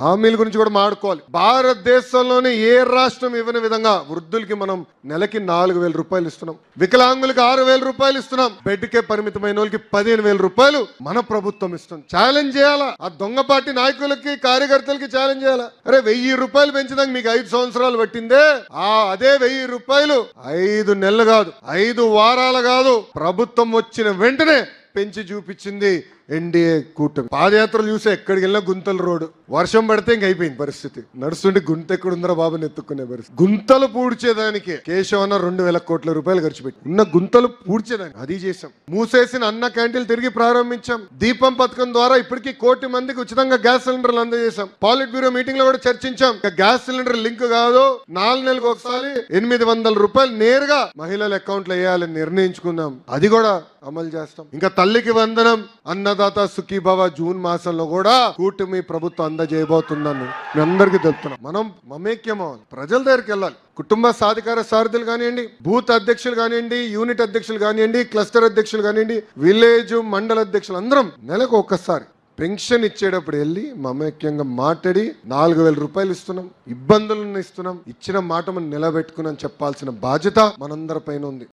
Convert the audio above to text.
హామీల గురించి కూడా మాట్లాడుకోవాలి. భారతదేశంలోనే ఏ రాష్ట్రం ఇవ్వని విధంగా వృద్ధులకి మనం నెలకి నాలుగు వేల రూపాయలు ఇస్తున్నాం. వికలాంగులకి ఆరు వేల రూపాయలు ఇస్తున్నాం. బెడ్కే పరిమితమైన వాళ్ళకి పదిహేను వేల రూపాయలు మన ప్రభుత్వం ఇస్తుంది. ఛాలెంజ్ చేయాలా? ఆ దొంగ పార్టీ నాయకులకి కార్యకర్తలకి ఛాలెంజ్ చేయాలా? అరే వెయ్యి రూపాయలు పెంచడానికి మీకు ఐదు సంవత్సరాలు పట్టిందే? ఆ అదే వెయ్యి రూపాయలు ఐదు నెలలు కాదు ఐదు వారాలు కాదు ప్రభుత్వం వచ్చిన వెంటనే పెంచి చూపించింది ఎన్డీఏ కూటమి. పాదయాత్రలు చూసే ఎక్కడికి వెళ్ళినా గుంతలు రోడ్డు. వర్షం పడితే ఇంక అయిపోయింది పరిస్థితి. నడుస్తుంటే గుంత ఎక్కడుందరా బాబుని ఎత్తుకునే పరిస్థితి. గుంతలు పూడ్చేదానికి కేశవన్న రెండు వేల కోట్ల రూపాయలు ఖర్చు పెట్టి. ఉన్న గుంతలు పూడ్చేదానికి. అది చేసాం మూసేసిన అన్న క్యాంటీన్లు తిరిగి ప్రారంభించాం. దీపం పథకం ద్వారా ఇప్పటికీ కోటి మందికి ఉచితంగా గ్యాస్ సిలిండర్లు అందజేశాం. పాలిట్ బ్యూరో మీటింగ్లో కూడా చర్చించాం. గ్యాస్ సిలిండర్ లింక్ కాదు నాలుగు నెలలకు ఒకసారి ఎనిమిది వందల రూపాయలు నేరుగా మహిళల అకౌంట్లో వేయాలని నిర్ణయించుకున్నాం. అది కూడా అమలు చేస్తాం. ఇంకా తల్లికి వందనం అన్నదాత సుఖీభవ జూన్ మాసంలో కూడా కూటమి ప్రభుత్వం అందజేయబోతుందని మీ అందరికీ తెలుపుతున్నాం. మనం మమేక్యం అవ్వాలి ప్రజల దగ్గరికి వెళ్ళాలి. కుటుంబ సాధికార సారథులు కానివ్వండి బూత్ అధ్యక్షులు కానివ్వండి యూనిట్ అధ్యక్షులు కానివ్వండి క్లస్టర్ అధ్యక్షులు కానివ్వండి విలేజ్ మండల అధ్యక్షులు అందరం నెలకు ఒక్కసారి పెన్షన్ ఇచ్చేటప్పుడు వెళ్ళి మమేక్యంగా మాట్లాడి నాలుగు వేల రూపాయలు ఇస్తున్నాం. ఇబ్బందులను ఇస్తున్నాం. ఇచ్చిన మాట మనం నిలబెట్టుకున్నాం చెప్పాల్సిన బాధ్యత మనందరి పైన ఉంది.